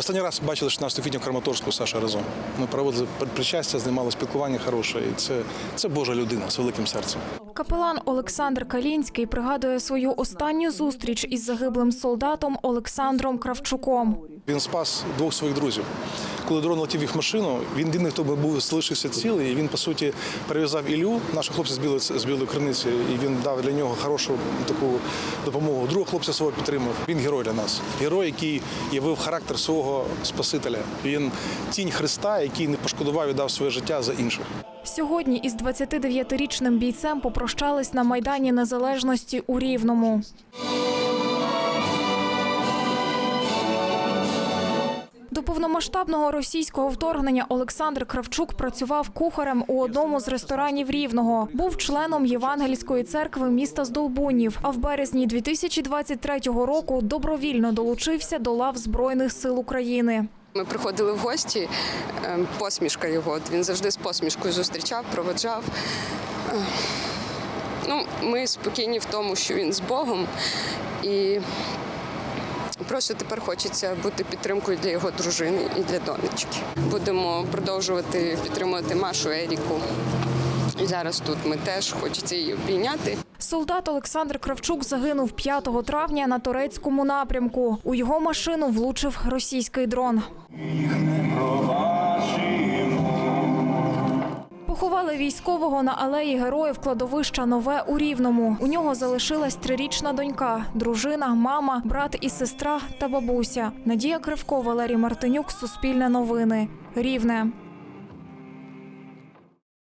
Останній раз бачили 16 квітня в Краматорську Саша разом. Ми проводили причастя, знімали спілкування хороше. І це, це Божа людина з великим серцем. Капелан Олександр Калінський пригадує свою останню зустріч із загиблим солдатом Олександром Кравчуком. Він спас двох своїх друзів. Коли дрон летів їх машину, він єдиний, хто був залишився цілий. І він, по суті, перев'язав Ілю, нашого хлопця з білої з білої криниці, і він дав для нього хорошу таку допомогу. Другого хлопця свого підтримав. Він герой для нас. Герой, який явив характер свого Спасителя. Він тінь Христа, який не пошкодував і дав своє життя за інших. Сьогодні із 29-річним бійцем попрощались на Майдані Незалежності у Рівному. До повномасштабного російського вторгнення Олександр Кравчук працював кухарем у одному з ресторанів Рівного. Був членом Євангельської церкви міста Здолбунів. А в березні 2023 року добровільно долучився до лав Збройних сил України. Ми приходили в гості, е, посмішка його. Він завжди з посмішкою зустрічав, проводжав. Ну, ми спокійні в тому, що він з Богом. І просто тепер хочеться бути підтримкою для його дружини і для донечки. Будемо продовжувати підтримувати Машу Еріку. І зараз тут ми теж хочеться її обійняти. Солдат Олександр Кравчук загинув 5 травня на турецькому напрямку. У його машину влучив російський дрон. Поховали військового на алеї героїв кладовища Нове у Рівному. У нього залишилась трирічна донька, дружина, мама, брат і сестра та бабуся. Надія Кривко, Валерій Мартинюк, Суспільне новини. Рівне.